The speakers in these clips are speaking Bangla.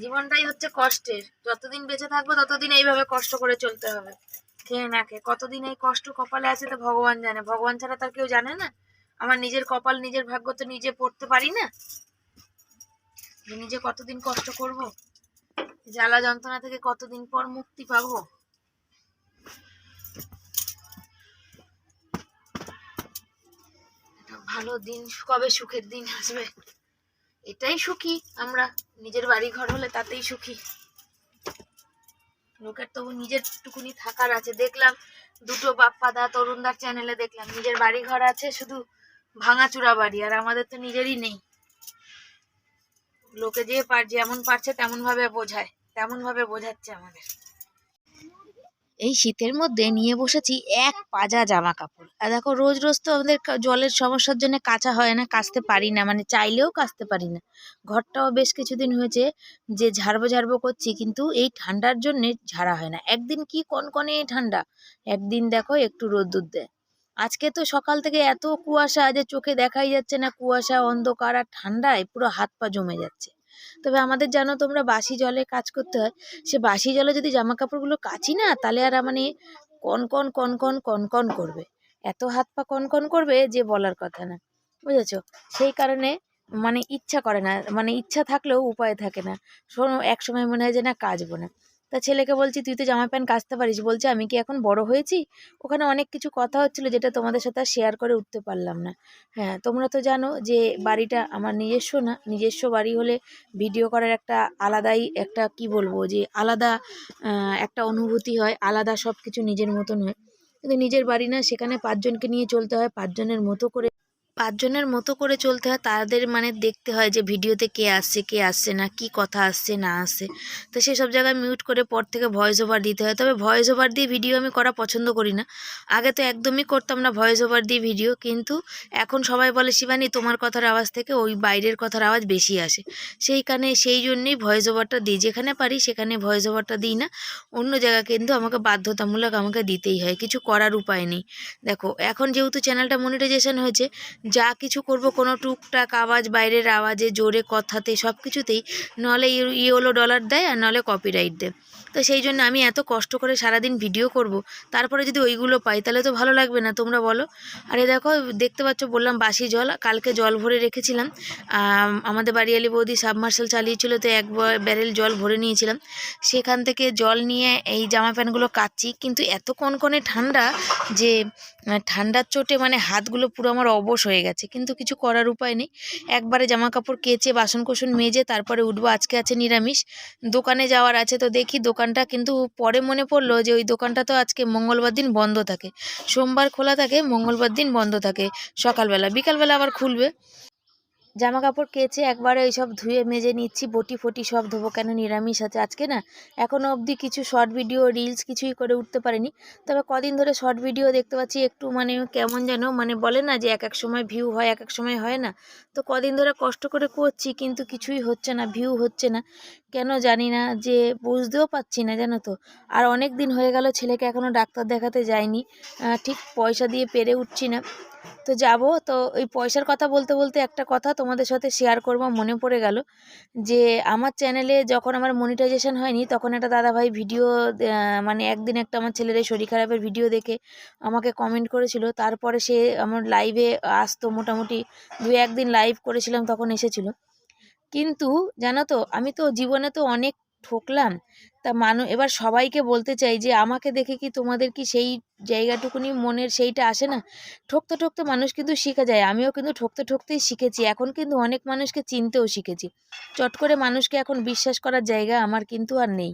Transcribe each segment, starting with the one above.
জীবনটাই হচ্ছে কষ্টের। যতদিন বেঁচে থাকব ততদিন এইভাবে কষ্ট করে চলতে হবে। খেয়ে না খেয়ে। কতদিন এই কষ্ট কপালে আছে তো ভগবান জানে। ভগবান ছাড়া তার কেউ জানে না। আমার নিজের কপাল, নিজের ভাগ্য তো নিজে পড়তে পারি না। নিজে কতদিন কষ্ট করব? জ্বালা যন্ত্রণা থেকে কতদিন পর মুক্তি পাবো? ভালো দিন, কবে সুখের দিন আসবে? এটাই সুখী। আমরা নিজের বাড়ি ঘর হলে তাতেই সুখী। লোকের তবু নিজের টুকুনি থাকার আছে। দেখলাম দুটো বাপ্পা বাপ্পাদা তরুণদার চ্যানেলে দেখলাম। নিজের বাড়ি ঘর আছে শুধু ভাঙাচুরা বাড়ি, আর আমাদের তো নিজেরই নেই। লোকে যে পার যেমন পারছে তেমন ভাবে বোঝায়। তেমন ভাবে বোঝাচ্ছে আমাদের। এই শীতের মধ্যে নিয়ে বসেছি এক পাজা জামা কাপড় আর দেখো, রোজ রোজ তো আমাদের জলের সমস্যার জন্য কাঁচা হয় না, কাচতে পারি না মানে চাইলেও কাচতে পারি না। ঘরটাও বেশ কিছুদিন হয়েছে যে ঝাড়বো ঝাড়বো করছি, কিন্তু এই ঠান্ডার জন্যে ঝাড়া হয় না। একদিন কি কনকনে ঠান্ডা, একদিন দেখো একটু রোদ্দুর দেয়। আজকে তো সকাল থেকে এত কুয়াশা যে চোখে দেখাই যাচ্ছে না, কুয়াশা, অন্ধকার আর ঠান্ডায় পুরো হাত পা জমে যাচ্ছে। তবে আমাদের জানো তোমরা বাসি জলে কাজ করতে হয়। সে বাসি জলে যদি জামা কাপড়গুলো কাচি না, তাহলে আর মানে কন কন কন কন কন কন করবে। এত হাত পা কন কন করবে যে বলার কথা না। বুঝেছ? সেই কারণে মানে ইচ্ছা করে না মানে ইচ্ছা থাকলেও উপায় থাকে না। শোনো এক সময় মনে হয় যে না, কাচবো না। তা ছেলেকে বলছি, তুই তো জামা প্যান্ট কাচতে পারিস। বলছে, আমি কি এখন বড় হয়েছি? ওখানে অনেক কিছু কথা হচ্ছিল যেটা তোমাদের সাথে শেয়ার করে উঠতে পারলাম না। হ্যাঁ তোমরা তো জানো যে বাড়িটা আমার নিজস্ব না, নিজস্ব বাড়ি হলে ভিডিও করার একটা আলাদাই একটা, কি বলব, যে আলাদা একটা অনুভূতি হয়, আলাদা সব কিছু নিজের মতন হয়। কিন্তু নিজের বাড়ি না, সেখানে পাঁচজনকে নিয়ে চলতে হয়, পাঁচজনের মতো করে পাঁচজনের মতো করে চলতে হয়, তাদের মানে দেখতে হয় যে ভিডিওতে কে আসছে কে আসছে না, কি কথা আসছে, না আসছে। তো সেসব জায়গায় মিউট করে পর থেকে ভয়েস ওভার দিতে হয়। তবে ভয়েস ওভার দিয়ে ভিডিও আমি করা পছন্দ করি না। আগে তো একদমই করতাম না ভয়েস ওভার দিয়ে ভিডিও কিন্তু এখন সবাই বলে, শিবানী, তোমার কথার আওয়াজ থেকে ওই বাইরের কথার আওয়াজ বেশি আসে। সেইখানে সেই জন্যেই ভয়েস ওভারটা দিই। যেখানে পারি সেখানে ভয়েস ওভারটা দিই না। অন্য জায়গা কিন্তু আমাকে বাধ্যতামূলক আমাকে দিতেই হয়। কিছু করার উপায় নেই। দেখো, এখন যেহেতু চ্যানেলটা মনিটাইজেশন হয়েছে যা কিছু করব, কোনো টুকটাক আওয়াজ, বাইরের আওয়াজে, জোরে কথাতে সব কিছুতেই নাহলে ইয়েলো ডলার দেয় আর নাহলে কপিরাইট দেয়। তো সেই জন্য আমি এত কষ্ট করে সারাদিন ভিডিও করব। তারপরে যদি ওইগুলো পাই তাহলে তো ভালো লাগবে না তোমরা বলো। আরে দেখো দেখতে পাচ্ছ বললাম বাসি জল কালকে জল ভরে রেখেছিলাম। আম, আমাদের বাড়িয়ালি বৌদি সাবমার্শাল চালিয়েছিল তো এক ব্যারেল জল ভরে নিয়েছিলাম। সেখান থেকে জল নিয়ে এই জামা প্যান্টগুলো কাচ্ছি কিন্তু এত কনকনে ঠান্ডা যে ঠান্ডার চোটে মানে হাতগুলো পুরো আমার অবশ হয়ে গেছে কিন্তু কিছু করার উপায় নেই। একবারে জামা কাপড় কেচে বাসন কোসন মেজে তারপরে উঠবো আজকে আছে নিরামিষ। দোকানে যাওয়ার আছে তো দেখি দোকানটা কিন্তু পরে মনে পড়ল যে ওই দোকানটা তো আজকে মঙ্গলবার দিন বন্ধ থাকে। সোমবার খোলা থাকে, মঙ্গলবার দিন বন্ধ থাকে। সকালবেলা, বিকালবেলা আবার খুলবে। জামা কাপড় কেচে একবারে ওইসব ধুয়ে মেজে নিচ্ছি, বটি ফটি সব ধোবো কেন? নিরামিষ আছে আজকে না? এখনও অবধি কিছু শর্ট ভিডিও, রিলস কিছুই করে উঠতে পারিনি। তবে কদিন ধরে শর্ট ভিডিও দেখতে পাচ্ছি, একটু মানে কেমন যেন মানে বলে না যে এক এক সময় ভিউ হয়, এক এক সময় হয় না। তো কদিন ধরে কষ্ট করে করছি, কিন্তু কিছুই হচ্ছে না, ভিউ হচ্ছে না। কেন জানি না যে বুঝতেও পারছি না, জানো তো। আর অনেক দিন হয়ে গেল ছেলেকে এখনও ডাক্তার দেখাতে যায়নি ঠিক পয়সা দিয়ে পেরে উঠছি না। তো যাব, তো ওই পয়সার কথা বলতে বলতে একটা কথা তোমাদের সাথে শেয়ার করব, মনে পড়ে গেল যে আমার চ্যানেলে যখন আমার মনিটাইজেশন হয়নি, তখন একটা দাদাভাই ভিডিও মানে একদিন একটা আমার ছেলের শরীর খারাপের ভিডিও দেখে আমাকে কমেন্ট করেছিল। তারপরে সে আমার লাইভে আসতো মোটামুটি দু একদিন লাইভ করেছিলাম, তখন এসেছিল। কিন্তু জানো তো, আমি তো জীবনে তো অনেক ঠকলাম। তা মানু, এবার সবাইকে বলতে চাই যে, আমাকে দেখে কি তোমাদের কি সেই জায়গাটুকুনি মনের সেইটা আসে না? ঠকতে ঠকতে মানুষ কিন্তু শিখে যায়, আমিও কিন্তু ঠকতে ঠকতেই শিখেছি। এখন কিন্তু অনেক মানুষকে চিনতেও শিখেছি। চট করে মানুষকে এখন বিশ্বাস করার জায়গা আমার কিন্তু আর নেই।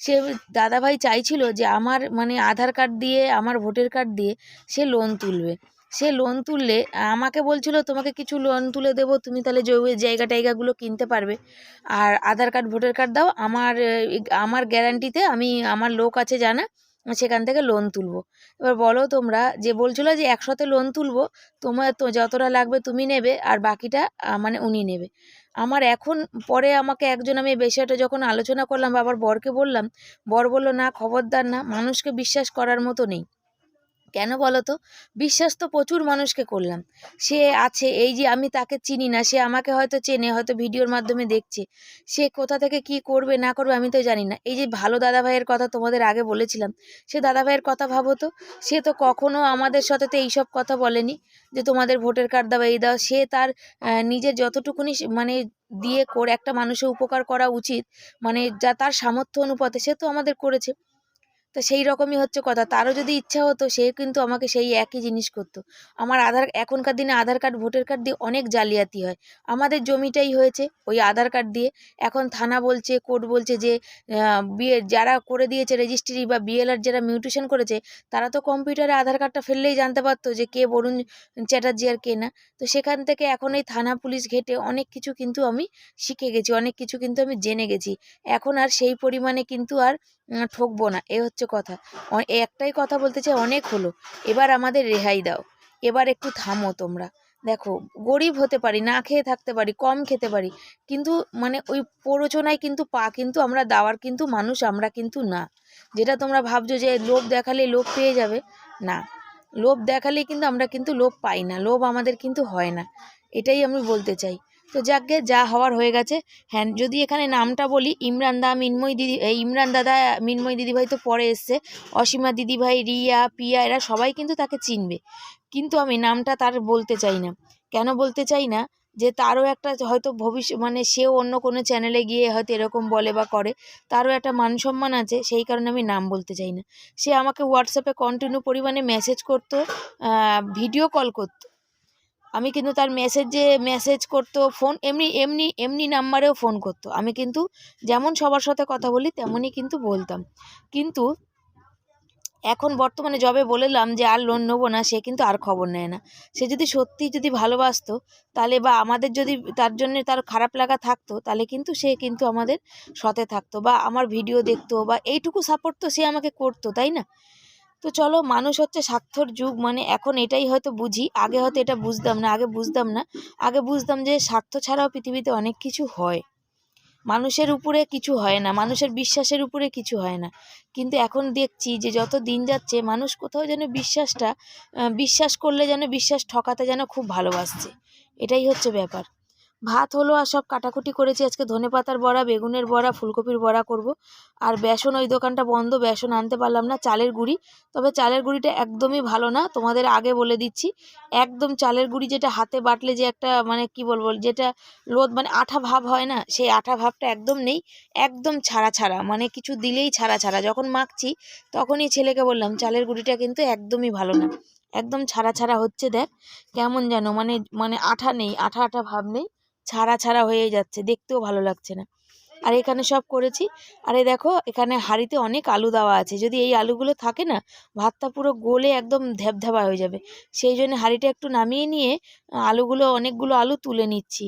সে দাদাভাই চাইছিল যে, আমার মানে আধার কার্ড দিয়ে, আমার ভোটার কার্ড দিয়ে সে লোন তুলবে। সে লোন তুললে, আমাকে বলছিল, তোমাকে কিছু লোন তুলে দেবো, তুমি তাহলে জমি জায়গা টাইগাগুলো কিনতে পারবে। আর আধার কার্ড ভোটার কার্ড দাও, আমার আমার গ্যারান্টিতে আমি, আমার লোক আছে জানা, সেখান থেকে লোন তুলবো। এবার বলো তোমরা, যে বলছিল যে একসাথে লোন তুলবো, তোমার তো যতটা লাগবে তুমি নেবে, আর বাকিটা মানে উনি নেবে। আমার এখন পরে আমাকে একজন আমি বিষয়টা যখন আলোচনা করলাম বা আবার বরকে বললাম, বর বলল, না, খবরদার না, মানুষকে বিশ্বাস করার মতো নেই। কেন বলো তো বিশ্বাস তো প্রচুর মানুষকে করলাম। সে আছে, এই যে আমি তাকে চিনি না, সে আমাকে হয়তো চেনে, হয়তো ভিডিওর মাধ্যমে দেখছে। সে কোথা থেকে কি করবে, না করবে আমি তো জানি না। এই যে ভালো দাদা ভাইয়ের কথা তোমাদের আগে বলেছিলাম, সে দাদা ভাইয়ের কথা ভাবো তো। সে তো কখনো আমাদের সাথে তো এইসব কথা বলেনি যে তোমাদের ভোটার কার্ড দাও, এই দাও। সে তার নিজের যতটুকুনি মানে দিয়ে করে, একটা মানুষের উপকার করা উচিত মানে যা তার সামর্থ্য অনুপাতে সে তো আমাদের করেছে। তো সেই রকমই হচ্ছে কথা। তারও যদি ইচ্ছা হতো, সে কিন্তু আমাকে সেই একই জিনিস করতো। আমার আধার, এখনকার দিনে আধার কার্ড, ভোটার কার্ড দিয়ে অনেক জালিয়াতি হয়। আমাদের জমিটাই হয়েছে ওই আধার কার্ড দিয়ে। এখন থানা বলছে, কোর্ট বলছে যে বিয়ে, যারা করে দিয়েছে রেজিস্ট্রি বা বিএলআর যারা মিউটেশন করেছে, তারা তো কম্পিউটারে আধার কার্ডটা ফেললেই জানতে পারতো যে কে বরুণ চ্যাটার্জি আর কে না। তো সেখান থেকে এখন এই থানা পুলিশ ঘেটে অনেক কিছু কিন্তু আমি শিখে গেছি, অনেক কিছু কিন্তু আমি জেনে গেছি। এখন আর সেই পরিমাণে কিন্তু আর ঠকবো না, এ হচ্ছে কথা। একটাই কথা বলতে চাই, অনেক হলো। এবার আমাদের রেহাই দাও। এবার একটু থামো তোমরা। দেখো, গরিব হতে পারি, না খেয়ে থাকতে পারি, কম খেতে পারি, কিন্তু মানে ওই প্ররোচনায় কিন্তু পা কিন্তু আমরা, দেওয়ার কিন্তু মানুষ আমরা কিন্তু না। যেটা তোমরা ভাবছ যে লোভ দেখালে লোভ পেয়ে যাবে, না। লোভ দেখালে কিন্তু আমরা কিন্তু লোভ পাই না, লোভ আমাদের কিন্তু হয় না। এটাই আমি বলতে চাই। তো যাকগে যা হওয়ার হয়ে গেছে। হ্যাঁ যদি এখানে নামটা বলি, ইমরান দা, মিনময় দিদি, এই ইমরান দাদা, মিনময় দিদিভাই তো পরে এসছে। অসীমা দিদিভাই, রিয়া, পিয়া, এরা সবাই কিন্তু তাকে চিনবে। কিন্তু আমি নামটা তার বলতে চাই না। কেন বলতে চাই না? যে তারও একটা হয়তো ভবিষ্যৎ মানে সেও অন্য কোনো চ্যানেলে গিয়ে হয়তো এরকম বলে বা করে। তারও একটা মান সম্মান আছে, সেই কারণে আমি নাম বলতে চাই না। সে আমাকে হোয়াটসঅ্যাপে কন্টিনিউ পরিমাণে মেসেজ করতো ভিডিও কল করতো। আমি কিন্তু তার মেসেজে মেসেজ করতো ফোন এমনি এমনি এমনি নাম্বারেও ফোন করতো। আমি কিন্তু যেমন সবার সাথে কথা বলি, তেমনই কিন্তু বলতাম। কিন্তু এখন বর্তমানে যবে বলেলাম যে, আর লোন নেব না। সে কিন্তু আর খবর নেয় না। সে যদি সত্যি যদি ভালোবাসতো, তাহলে বা আমাদের যদি তার জন্য তার খারাপ লাগা থাকতো, তাহলে কিন্তু সে কিন্তু আমাদের সতে থাকতো বা আমার ভিডিও দেখতো বা এইটুকু সাপোর্ট তো সে আমাকে করতো, তাই না? তো চলো মানুষ হচ্ছে স্বার্থর যুগ মানে এখন এটাই হয়তো বুঝি। আগে হয়তো এটা বুঝতাম না, আগে বুঝতাম না। আগে বুঝতাম যে স্বার্থ ছাড়াও পৃথিবীতে অনেক কিছু হয়। মানুষের উপরে কিছু হয় না, মানুষের বিশ্বাসের উপরে কিছু হয় না। কিন্তু এখন দেখছি যে যত দিন যাচ্ছে, মানুষ কোথাও যেন বিশ্বাসটা বিশ্বাস করলে যেন, বিশ্বাস ঠকাতে যেন খুব ভালোবাসছে। এটাই হচ্ছে ব্যাপার। ভাত হলো আর সব কাটাকুটি করেছি। আজকে ধনেপাতার বড়া, বেগুনের বড়া, ফুলকপির বড়া করব। আর বেসন, ওই দোকানটা বন্ধ, বেসন আনতে পারলাম না, চালের গুঁড়ি। তবে চালের গুঁড়িটা একদমই ভালো না, তোমাদের আগে বলে দিচ্ছি। একদম চালের গুঁড়ি যেটা হাতে বাটলে যে একটা মানে কি বলব, যেটা লোদ মানে আঠা ভাব হয় না, সেই আঠা ভাবটা একদম নেই। একদম ছাড়া ছাড়া মানে কিছু দিলেই ছাড়া ছাড়া। যখন মাখছি, তখনই ছেলেকে বললাম, চালের গুঁড়িটা কিন্তু একদমই ভালো না। একদম ছাড়া ছাড়া হচ্ছে দেখ, কেমন যেন মানে মানে আঠা নেই, আঠা আঠা ভাব নেই। ছাড়া ছাড়া হয়ে যাচ্ছে, দেখতেও ভালো লাগছে না। আর এখানে সব করেছি। আর দেখো, এখানে হাঁড়িতে অনেক আলু দেওয়া আছে। যদি এই আলুগুলো থাকে না, ভাতটা পুরো গোলে একদম ধ্যাবধ্যাবা হয়ে যাবে। সেই জন্য হাঁড়িটা একটু নামিয়ে নিয়ে, আলুগুলো, অনেকগুলো আলু তুলে নিচ্ছি।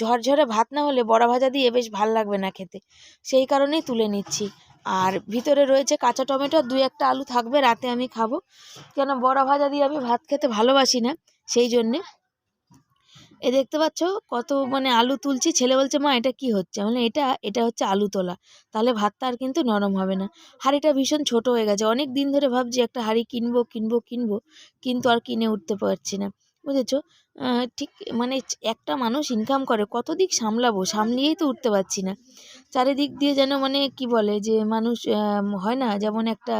ঝরঝরে ভাত না হলে বড়া ভাজা দিয়ে বেশ ভালো লাগবে না খেতে। সেই কারণেই তুলে নিচ্ছি। আর ভিতরে রয়েছে কাঁচা টমেটো দুই একটা আলু থাকবে, রাতে আমি খাব। কেন, বড়া ভাজা দিয়ে আমি ভাত খেতে ভালোবাসি না, সেই জন্যে এ দেখতে পাচ্ছ কত মানে আলু তুলছি। ছেলে বলছে, মা, এটা কি হচ্ছে? মানে এটা এটা হচ্ছে আলু তোলা। তাহলে ভাতটা আর কিন্তু নরম হবে না। হাঁড়িটা ভীষণ ছোট হয়ে গেছে। অনেক দিন ধরে ভাবছি একটা হাঁড়ি কিনবো কিনবো কিনবো, কিন্তু আর কিনে উঠতে পারছি না। বুঝেছ? ঠিক মানে একটা মানুষ ইনকাম করে, কত দিক সামলাবো? সামলিয়েই তো উঠতে পারছি না। চারিদিক দিয়ে যেন মানে কি বলে যে মানুষ হয় না? যেমন একটা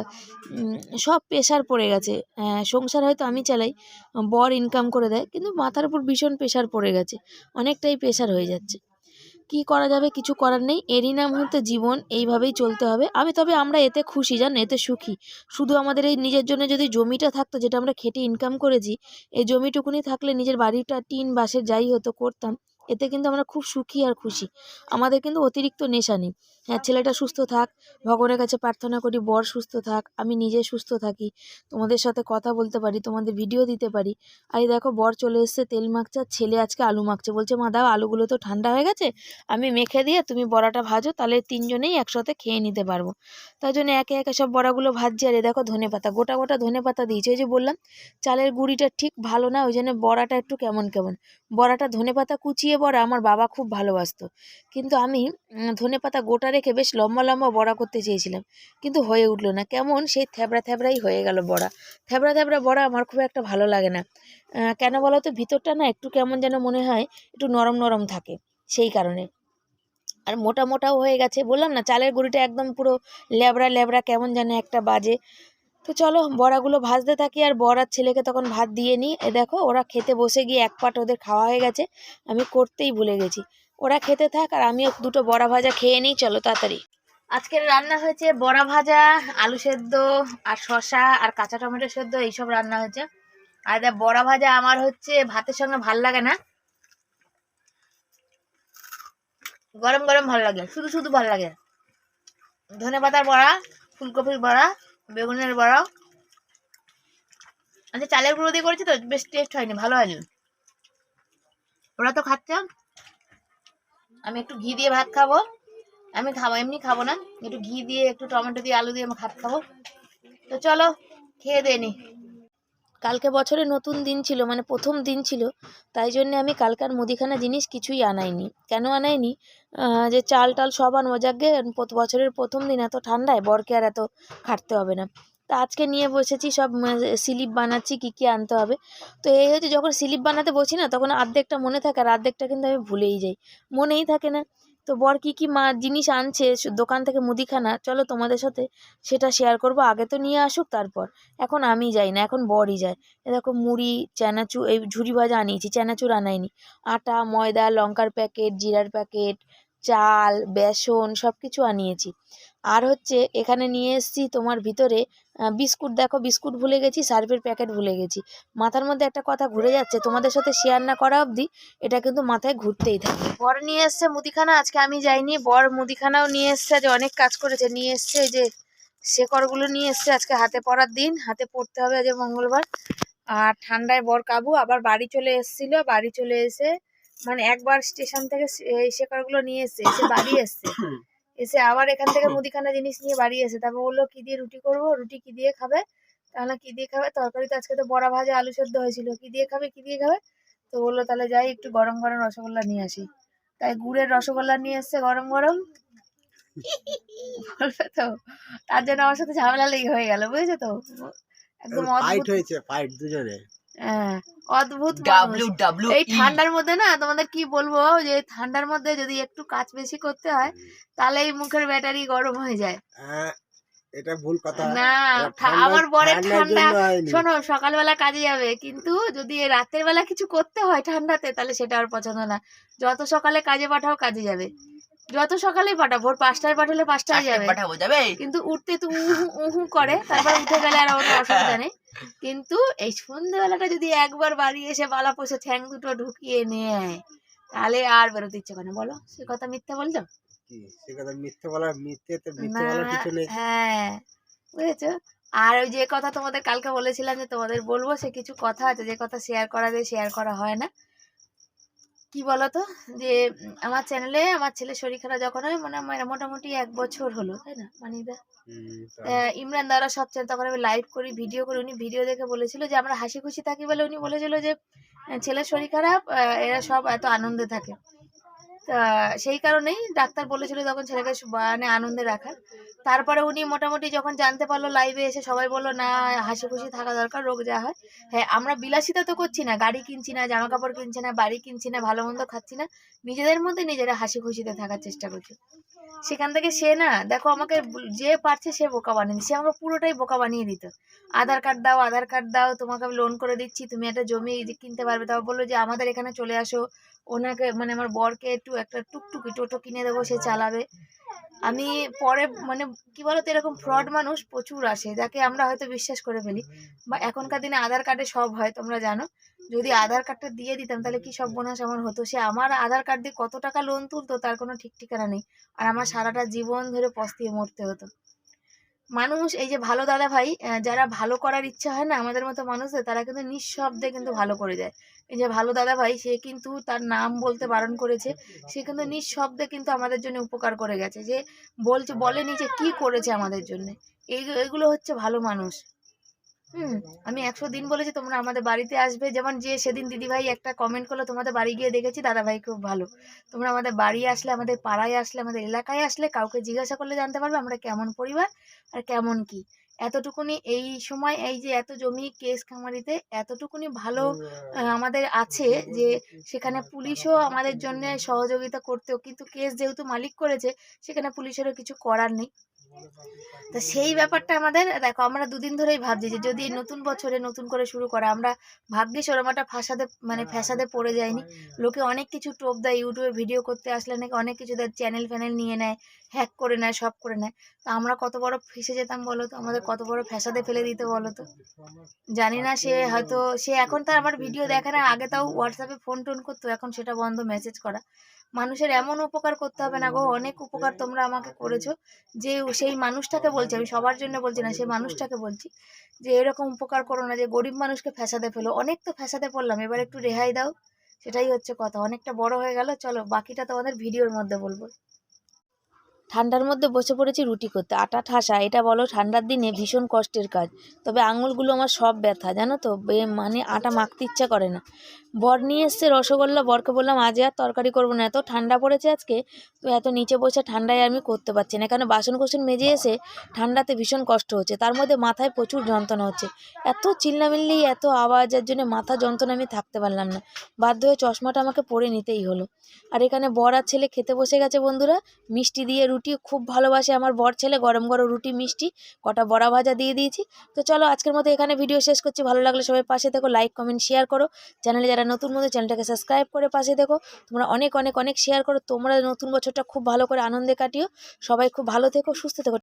সব প্রেশার পড়ে গেছে। সংসার হয়তো আমি চালাই, বর ইনকাম করে দেয়, কিন্তু মাথার উপর ভীষণ প্রেশার পড়ে গেছে। অনেকটাই প্রেশার হয়ে যাচ্ছে। কি করা যাবে কিছু করার নেই। এরই নাম হতে জীবন এইভাবেই চলতে হবে। আমি তবে আমরা এতে খুশি জান এতে সুখী। শুধু আমাদের এই নিজের জন্য যদি জমিটা থাকতো, যেটা আমরা খেটে ইনকাম করেছি, এই জমিটুকুনি থাকলে নিজের বাড়িটা, টিন বাসের যাই হতো, করতাম। এতে কিন্তু আমরা খুব সুখী আর খুশি। আমাদের কিন্তু অতিরিক্ত নেশা নেই। হ্যাঁ ছেলেটা সুস্থ থাক, ভগবানের কাছে প্রার্থনা করি বর সুস্থ থাক, আমি নিজে সুস্থ থাকি, তোমাদের সাথে কথা বলতে পারি, তোমাদের ভিডিও দিতে পারি। আর এই দেখো, বর চলে এসছে, তেল মাখছে, আর ছেলে আজকে আলু মাখছে। বলছে, মা, দাও, আলুগুলো তো ঠান্ডা হয়ে গেছে, আমি মেখে দিয়ে তুমি বড়াটা ভাজো, তাহলে তিনজনেই একসাথে খেয়ে নিতে পারব। তাই জন্য একে একে সব বড়াগুলো ভাজছি, আর দেখো, ধনে পাতা, গোটা গোটা ধনে পাতা দিয়েছে। ওই যে বললাম, চালের গুঁড়িটা ঠিক ভালো না, ওই জন্য বড়াটা একটু কেমন কেমন। বড়াটা ধনে পাতা কুচিয়ে বড়া, আমার বাবা খুব ভালোবাসতো। কিন্তু আমি ধনে পাতা গোটা রেখে বেশ লম্বা লম্বা বড়া করতে চেয়েছিলাম। কিন্তু হয়ে উঠল না। কেমন সেই থ্যাবড়া থ্যাবড়াই হয়ে গেল বড়া। থ্যাবড়া থ্যাবড়া বড়া আমার খুব একটা ভালো লাগে না। কেন বলো তো, ভিতরটা না একটু কেমন যেন মনে হয় একটু নরম নরম থাকে সেই কারণে। আর মোটা মোটাও হয়ে গেছে। বললাম না, চালের গুঁড়িটা একদম পুরো ল্যাবড়া ল্যাবড়া কেমন যেন একটা বাজে। তো চলো, বড়াগুলো ভাজতে থাকি আর বড়ার ছেলেকে তখন ভাত দিয়ে নিই। দেখো, ওরা খেতে বসে গিয়ে এক পাট ওদের খাওয়া হয়ে গেছে। আমি করতেই ভুলে গেছি। ওরা খেতে থাক আর আমিও দুটো বড়া ভাজা খেয়ে নিই, চলো তাড়াতাড়ি। আজকের রান্না হয়েছে বড়া ভাজা, আলু সেদ্ধ আর শসা আর কাঁচা টমেটো সেদ্ধ, এইসব রান্না হয়েছে। আর দেখ, বড়া ভাজা আমার হচ্ছে ভাতের সঙ্গে ভালো লাগে না। গরম গরম ভালো লাগে, শুধু শুধু ভালো লাগে। ধনে পাতার বড়া, ফুলকপির বড়া, বেগুনের বড়া। আচ্ছা চালের গুঁড়ো দিয়ে করেছি তো, বেশ টেস্ট হয়নি, ভালো হয়নি। ওরা তো খাচ্ছে। আমি একটু ঘি দিয়ে ভাত খাব। আমি খাব, এমনি খাব না। একটু ঘি দিয়ে, একটু টমেটো দিয়ে, আলু দিয়ে আমি ভাত খাব। তো চলো, খেয়ে দিয়ে নি। কালকে বছরে নতুন দিন ছিল মানে প্রথম দিন ছিল, তাই জন্য আমি কালকার মুদিখানা জিনিস কিছুই আনাইনি। কেন আনাইনি? যে চাল টাল সব আনব, যাকে বছরের প্রথম দিন এত ঠান্ডায়, বরকে আর এত খাটতে হবে না। তা আজকে নিয়ে বসেছি সব স্লিপ বানাচ্ছি, কী কী আনতে হবে। তো এই হচ্ছে যখন স্লিপ বানাতে বসি না, তখন অর্ধেকটা মনে থাকে আর অর্ধেকটা কিন্তু আমি ভুলেই যাই। মনেই থাকে না। তো বর কী কী মা, জিনিস আনছে দোকান থেকে মুদিখানা, চলো তোমাদের সাথে সেটা শেয়ার করব, আগে তো নিয়ে আসুক, তারপর। এখন আমি যাই না, এখন বরই যায়। দেখো মুড়ি চানাচুর এই ঝুড়ি ভাজা আনিয়েছি, চানাচুর আনাইনি। আটা, ময়দা, লঙ্কার প্যাকেট জিরার প্যাকেট চাল, বেসন সব কিছু আনিয়েছি। আর হচ্ছে এখানে নিয়ে এসেছি তোমার ভিতরে বিস্কুট। দেখো, বিস্কুট ভুলে গেছি সার্ফের প্যাকেট ভুলে গেছি। মাথার মধ্যে একটা কথা ঘুরে যাচ্ছে, তোমাদের সাথে শেয়ার না করা অবধি এটা কিন্তু মাথায় ঘুরতেই থাকে। বর নিয়ে এসছে মুদিখানা, আজকে আমি যাইনি। বর মুদিখানাও নিয়ে এসছে যে অনেক কাজ করেছে। নিয়ে এসছে যে শেকড়গুলো নিয়ে এসছে, আজকে হাতে পরার দিন, হাতে পড়তে হবে আজ মঙ্গলবার। আর ঠান্ডায় বর কাবু, আবার বাড়ি চলে এসেছিল, বাড়ি চলে এসে মানে একবার স্টেশন থেকে এই শেকড়গুলো নিয়ে এসছে, এসে বাড়ি এসছে। এসে আবার এখান থেকে মুদিখানা জিনিস নিয়ে বাড়ি এসে তারপর বলল কি দিয়ে রুটি করব? রুটি কি দিয়ে খাবে? তাহলে কি দিয়ে খাবে? তরকারি তো আজকে তো বড়া ভাজা আলু সেদ্ধ হয়েছিল। কি দিয়ে খাবে? কি দিয়ে খাবে? তো বলল তাহলে যাই একটু গরম গরম রসগোল্লা নিয়ে আসি। তাই গুড়ের রসগোল্লা নিয়ে এসছে গরম গরম। বলবে তো তার জন্য আমার সাথে ঝামেলা লেগে হয়ে গেল বুঝেছ তো? একদম ফাইট হয়েছে ফাইট দুজনে। অদ্ভুত মানুষ। ডাব্লিউ ডাব্লিউ এই ঠান্ডার মধ্যে না তোমাদের কি বলব যে ঠান্ডার মধ্যে যদি একটু কাজ বেশি করতে হয় তাহলে এই মুখের ব্যাটারি গরম হয়ে যায়। হ্যাঁ, এটা ভুল কথা। না আমার বরের ঠান্ডা শোনো সকালবেলা কাজে যাবে কিন্তু যদি রাতের বেলা কিছু করতে হয় ঠান্ডাতে তাহলে সেটা আর পছন্দ না। যত সকালে কাজে পাঠাও কাজে যাবে। যত সকালেই পাঠাও ভোর পাঁচটায় পাঠালে পাঁচটায় যাবে। পাঠাবো যাবে? কিন্তু উঠতে তো উহু উহু করে তারপর উঠে গেলে আর কোনো অসুবিধা নেই। কিন্তু এই সন্ধ্যেবেলাটা যদি একবার বাড়ি এসে বালা পোষে ঠ্যাং দুটো ঢুকিয়ে নেয় তাহলে আর বেরোতে ইচ্ছে করে না। বলো সে কথা মিথ্যা বলছো? কি সে কথা মিথ্যে বলা মিথ্যে তো মিথ্যে না বলার কিছু নেই। হ্যাঁ বুঝেছ? আর ওই যে কথা তোমাদের কালকে বলেছিলাম যে তোমাদের বলব সে কিছু কথা আছে যে কথা শেয়ার করা যায় শেয়ার করা হয় না। কি বলতো? যে আমার চ্যানেলে আমার ছেলে শরীর খারাপ যখন হয় মানে আমার মোটামুটি এক বছর হলো তাই না মানিদা? দা আহ, ইমরান দ্বারা সব চ্যানেল তখন আমি লাইভ করি ভিডিও করি। উনি ভিডিও দেখে বলেছিল যে আমরা হাসি খুশি থাকি বলে উনি বলেছিল যে ছেলের শরীর খারাপ এরা সব এত আনন্দে থাকে। সেই কারণেই ডাক্তার বলেছিল তখন ছেলেকে মানে আনন্দে রাখার। তারপরে উনি মোটামুটি যখন জানতে পারল লাইভে এসে সবাই বলল, না হাসি খুশি থাকা দরকার, রোগ যা হয়। হ্যাঁ আমরা বিলাসিতা তো করছি না। গাড়ি কিনছি না জামা কাপড় কিনছি না, বাড়ি কিনছি না, ভালো মন্দ খাচ্ছি না। নিজেদের মধ্যে নিজেরা হাসি খুশিতে থাকার চেষ্টা করছে। সেখান থেকে সে না, দেখো আমাকে যে পারছে সে বোকা বানিয়ে সে আমাকে পুরোটাই বোকা বানিয়ে দিত। আধার কার্ড দাও, আধার কার্ড দাও, তোমাকে আমি লোন করে দিচ্ছি, তুমি একটা জমি কিনতে পারবে। তারপর বলল যে, আমাদের এখানে চলে আসো। ওনাকে মানে আমার বরকে একটু একটা টুকটুকি টোটো কিনে দেবো, সে চালাবে। আমি পরে মানে কি বলতো, এরকম ফ্রড মানুষ প্রচুর আসে, যাকে আমরা হয়তো বিশ্বাস করে ফেলি। বা এখনকার দিনে আধার কার্ডে সব হয়, তোমরা জানো। যদি আধার কার্ডটা দিয়ে দিতাম, তাহলে কি সব বোনাস আমার হতো? সে আমার আধার কার্ড দিয়ে কত টাকা লোন তুলতো, তার কোনো ঠিক ঠিকানা নেই। আর আমার সারাটা জীবন ধরে পস্তিয়ে মরতে হতো। মানুষ, এই যে ভালো দাদা ভাই যারা ভালো করার ইচ্ছা হয় না, আমাদের মতো মানুষের তারা কিন্তু নিঃশব্দে কিন্তু ভালো করে যায় এই যে ভালো দাদা ভাই, সে কিন্তু তার নাম বলতে বারণ করেছে, সে কিন্তু নিঃশব্দে কিন্তু আমাদের জন্য উপকার করে গেছে। যে বলছে, বলেনি যে কি করেছে আমাদের জন্য। এই, এগুলো হচ্ছে ভালো মানুষ। হুম আমি একশো দিন বলেছি তোমরা আমাদের বাড়িতে আসবে। যেমন যে সেদিন দিদিভাই একটা কমেন্ট করল তোমাদের বাড়ি গিয়ে দেখেছি দাদাভাই খুব ভালো। তোমরা আমাদের বাড়ি আসলে আমাদের পাড়ায় আসলে আমাদের এলাকায় আসলে কাউকে জিজ্ঞাসা করলে জানতে পারবে আমরা কেমন পরিবার আর কেমন কি। এতটুকুনি এই সময় এই যে এত জমি কেস খামারিতে এতটুকুনি ভালো আমাদের আছে যে সেখানে পুলিশও আমাদের জন্য সহযোগিতা করতেও কিন্তু কেস যেহেতু মালিক করেছে সেখানে পুলিশেরও কিছু করার নেই। তা সেই ব্যাপারটা আমাদের দেখো আমরা দুদিন ধরেই ভাবছি যে যদি নতুন বছরে নতুন করে শুরু করা আমরা ভাগ্যিস ওরম একটা ফাঁসাদে মানে ফ্যাসাদে পড়ে যায়নি। লোকে অনেক কিছু টোপ দেয় ইউটিউবে ভিডিও করতে আসলে নাকি অনেক কিছু দেয় চ্যানেল ফ্যানেল নিয়ে নেয়। হ্যাক করে নেয় সব করে নেয়। তো আমরা কত বড় ফেসে যেতাম বলো তো? আমাদের কত বড় ফ্যাসাদে ফেলে দিতে বলো তো? জানি না সে হয়তো, সে এখন তার আমার ভিডিও দেখে না, আগে তাও হোয়াটসঅ্যাপে ফোন টোন করতো, এখন সেটা বন্ধ মেসেজ করা। মানুষের এমন উপকার করতে হবে না গো, অনেক উপকার তোমরা আমাকে করেছ। যে সেই মানুষটাকে বলছি, আমি সবার জন্য বলছি না সেই মানুষটাকে বলছি, যে এরকম উপকার করো না, যে গরিব মানুষকে ফ্যাসাদে ফেলো। অনেক তো ফ্যাসাদে পড়লাম, এবার একটু রেহাই দাও। সেটাই হচ্ছে কথা, অনেকটা বড় হয়ে গেল, চলো বাকিটা তোমাদের ভিডিওর মধ্যে বলব। ঠান্ডার মধ্যে বসে পড়েছি রুটি করতে। আটা ঠাসা, এটা বলো ঠান্ডার দিনে ভীষণ কষ্টের কাজ। তবে আঙুলগুলো আমার সব ব্যথা, জানো তো? মানে আটা মাখতে ইচ্ছা করে না। বর নিয়ে এসছে রসগোল্লা, বরকে বললাম, আজ আর তরকারি করব না। এত ঠান্ডা পড়েছে আজকে, তো এত নিচে বসে ঠান্ডায় আমি করতে পারছি না। কেন বাসন কোসন মেজে এসে ঠান্ডাতে ভীষণ কষ্ট হচ্ছে। তার মধ্যে মাথায় প্রচুর যন্ত্রণা হচ্ছে। এত চিল্লামিল্লি, এত আওয়াজের জন্য মাথা যন্ত্রণা আমি থাকতে পারলাম না। বাধ্য হয়ে চশমাটা আমাকে পরে নিতেই হলো। আর এখানে বর আর ছেলে খেতে বসে গেছে বন্ধুরা। মিষ্টি দিয়ে রুটি খুব ভালোবাসে। আমার বর ছেলে গরম গরম রুটি, মিষ্টি কটা বড়া ভাজা দিয়ে দিয়েছি। তো চলো আজকের মতো এখানে ভিডিও শেষ করছি। ভালো লাগলে সবাই পাশে দেখো লাইক কমেন্ট শেয়ার করো। চ্যানেলে যারা নতুন মতো চ্যানেলটাকে সাবস্ক্রাইব করে পাশে দেখো তোমরা অনেক অনেক অনেক শেয়ার করো। তোমরা নতুন বছরটা খুব ভালো করে আনন্দে কাটিও। সবাই খুব ভালো থেকো, সুস্থ থেকো।